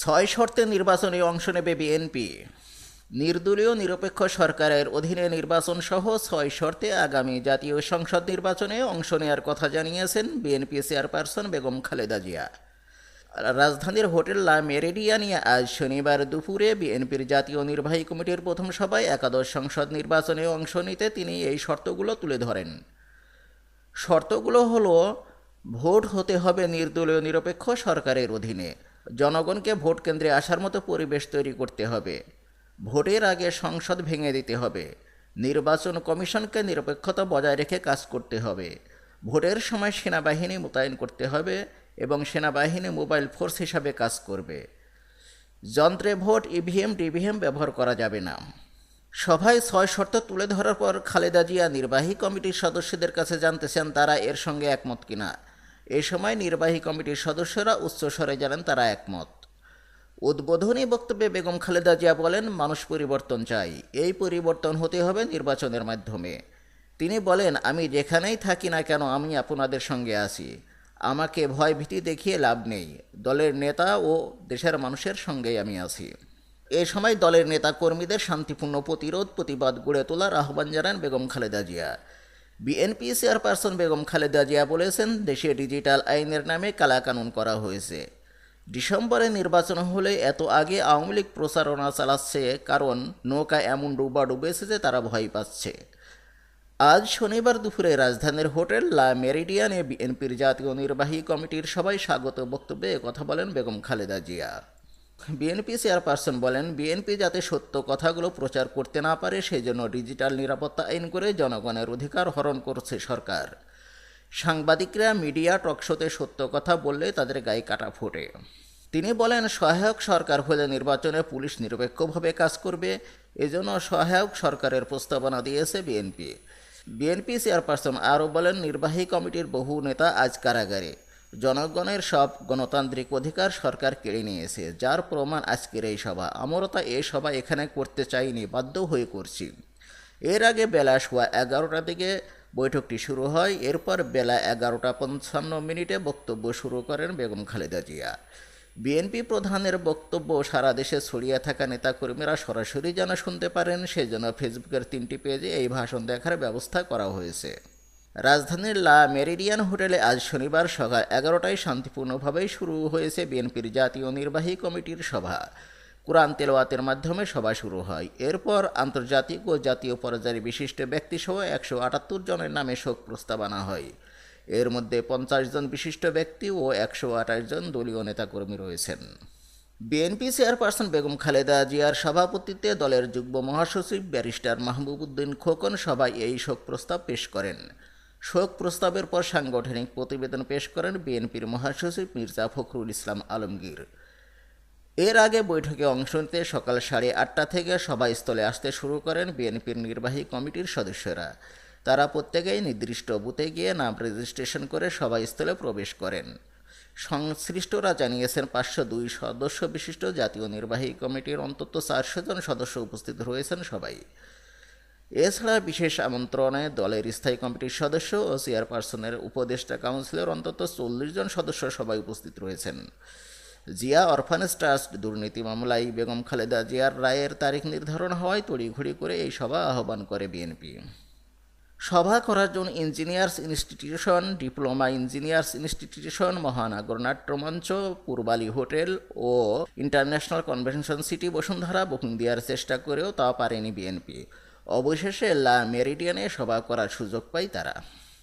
ছয় শর্তে নির্বাচনে অংশ নেবে বিএনপি। নির্দলীয় নিরপেক্ষ সরকারের অধীনে নির্বাচন সহ ছয় শর্তে আগামী জাতীয় সংসদ নির্বাচনে অংশ নেওয়ার কথা জানিয়েছেন বিএনপি চেয়ারপারসন বেগম খালেদা জিয়া। রাজধানীর হোটেল লা মেরিডিয়ানিয়া আজ শনিবার দুপুরে বিএনপির জাতীয় নির্বাহী কমিটির প্রথম সভায় একাদশ সংসদ নির্বাচনে অংশ নিতে তিনি এই শর্তগুলো তুলে ধরেন। শর্তগুলো হলো, ভোট হতে হবে নির্দলীয় নিরপেক্ষ সরকারের অধীনে। জনগণকে ভোট কেন্দ্রে আসার মতো পরিবেশ তৈরি করতে হবে। ভোটের আগে সংসদ ভেঙে দিতে হবে। নির্বাচন কমিশনকে নিরপেক্ষতা বজায় রেখে কাজ করতে হবে। ভোটের সময় সেনাবাহিনী মোতায়েন করতে হবে এবং সেনাবাহিনী মোবাইল ফোর্স হিসাবে কাজ করবে। যন্ত্রে ভোট, ইভিএম, ডিভিএম ব্যবহার করা যাবে না। সভায় ছয় শর্ত তুলে ধরার পর খালেদা জিয়া নির্বাহী কমিটির সদস্যদের কাছে জানতে চান তারা এর সঙ্গে একমত কিনা। এ সময় নির্বাহী কমিটির সদস্যরা উচ্চস্বরে জানান, তারা একমত। উদ্বোধনী বক্তব্যে বেগম খালেদা জিয়া বলেন, মানুষ পরিবর্তন চাই। এই পরিবর্তন হতে হবে নির্বাচনের মাধ্যমে। তিনি বলেন, আমি যেখানেই থাকি না কেন, আমি আপনাদের সঙ্গে আছি। আমাকে ভয় ভীতি দেখিয়ে লাভ নেই। দলের নেতা ও দেশের মানুষের সঙ্গেই আমি আছি। এ সময় দলের নেতা কর্মীদের শান্তিপূর্ণ প্রতিরোধ, প্রতিবাদ গড়ে তোলার আহ্বান জানান বেগম খালেদা জিয়া। বিএনপি চেয়ারপারসন বেগম খালেদা জিয়া বলেছেন, দেশে ডিজিটাল আইনের নামে কালাকানুন করা হয়েছে। ডিসেম্বরে নির্বাচন হলে এত আগে আওয়ামী লীগ প্রচারণা চালাচ্ছে, কারণ নৌকা এমন ডুবা ডুবেছে যে তারা ভয় পাচ্ছে। আজ শনিবার দুপুরে রাজধানীর হোটেল লা মেরিডিয়ানে বিএনপির জাতীয় নির্বাহী কমিটির সবাই স্বাগত বক্তব্যে কথা বলেন বেগম খালেদা জিয়া। বিএনপি চেয়ারপারসন বলেন, বিএনপি যাতে সত্য কথাগুলো প্রচার করতে না পারে সেই জন্য ডিজিটাল নিরাপত্তা আইন করে জনগণের অধিকার হরণ করছে সরকার। সাংবাদিকরা মিডিয়া টকশোতে সত্য কথা বললে তাদের গায়ে কাটা ফোটে। তিনি বলেন, সহায়ক সরকার হলে নির্বাচনে পুলিশ নিরপেক্ষভাবে কাজ করবে, এজন্য সহায়ক সরকারের প্রস্তাবনা দিয়েছে বিএনপি। বিএনপি চেয়ারপারসন আরও বলেন, নির্বাহী কমিটির বহু নেতা আজ কারাগারে। জনগণের সব গণতান্ত্রিক অধিকার সরকার কেড়ে নিয়েছে, যার প্রমাণ আজকের এই সভা। আমরা তা এই সভা এখানে করতে চাইনি, বাধ্য হয়ে করছি। এর আগে বেলা সোয়া এগারোটা থেকে বৈঠকটি শুরু হয়, এরপর বেলা এগারোটা পঞ্চান্ন মিনিটে বক্তব্য শুরু করেন বেগম খালেদা জিয়া। বিএনপি প্রধানের বক্তব্য সারা দেশে ছড়িয়ে থাকা নেতাকর্মীরা সরাসরি যেন শুনতে পারেন, সেজন্য ফেসবুকের তিনটি পেজে এই ভাষণ দেখার ব্যবস্থা করা হয়েছে। রাজধানীর লা মেরিডিয়ান হোটেলে আজ শনিবার সকাল এগারোটায় শান্তিপূর্ণভাবেই শুরু হয়েছে বিএনপির জাতীয় নির্বাহী কমিটির সভা। কোরআন তেলাওয়াতের মাধ্যমে সভা শুরু হয়। এরপর আন্তর্জাতিক ও জাতীয় পর্যায়ের বিশিষ্ট ব্যক্তিসহ একশো আটাত্তর জনের নামে শোক প্রস্তাব আনা হয়। এর মধ্যে পঞ্চাশ জন বিশিষ্ট ব্যক্তি ও একশো আঠাশ জন দলীয় নেতাকর্মী রয়েছেন। বিএনপি চেয়ারপারসন বেগম খালেদা জিয়ার সভাপতিত্বে দলের যুগ্ম মহাসচিব ব্যারিস্টার মাহবুব উদ্দিন খোকন সভায় এই শোক প্রস্তাব পেশ করেন। শোক প্রস্তাবের পর সাংগঠনিক প্রতিবেদন পেশ করেন বিএনপির মহাসচিব মির্জা ফখরুল ইসলাম আলমগীর। এর আগে বৈঠকে অংশ নিতে সকাল সাড়ে আটটা থেকে সভাস্থলে আসতে শুরু করেন বিএনপির নির্বাহী কমিটির সদস্যরা। তারা প্রত্যেকেই নির্দিষ্ট বুথে গিয়ে নাম রেজিস্ট্রেশন করে সভাস্থলে প্রবেশ করেন। সংশ্লিষ্টরা জানিয়েছেন, পাঁচশো দুই সদস্য বিশিষ্ট জাতীয় নির্বাহী কমিটির অন্তত চারশো জন সদস্য উপস্থিত রয়েছেন সবাই এছাড়া বিশেষ আমন্ত্রণে দলের স্থায়ী কমিটির সদস্য ও চেয়ারপারসনের উপদেষ্টা কাউন্সিলর অন্তত চল্লিশ জন সদস্য সবাই উপস্থিত রয়েছেন। জিয়া অরফানেজ ট্রাস্ট দুর্নীতি মামলায় বেগম খালেদা জিয়ার রায়ের তারিখ নির্ধারণ হওয়ায় তড়িঘড়ি করে এই সভা আহ্বান করে বিএনপি। সভা করার জন্য engineers institution, diploma engineers institution, মহানগর নাট্যমঞ্চ, পূর্বালী হোটেল ও international convention city Bashundhara booking দেওয়ার চেষ্টা করেও তা পারেনি বিএনপি। অবশেষে লা মেরিডিয়ানে সভা করার সুযোগ পায় তারা।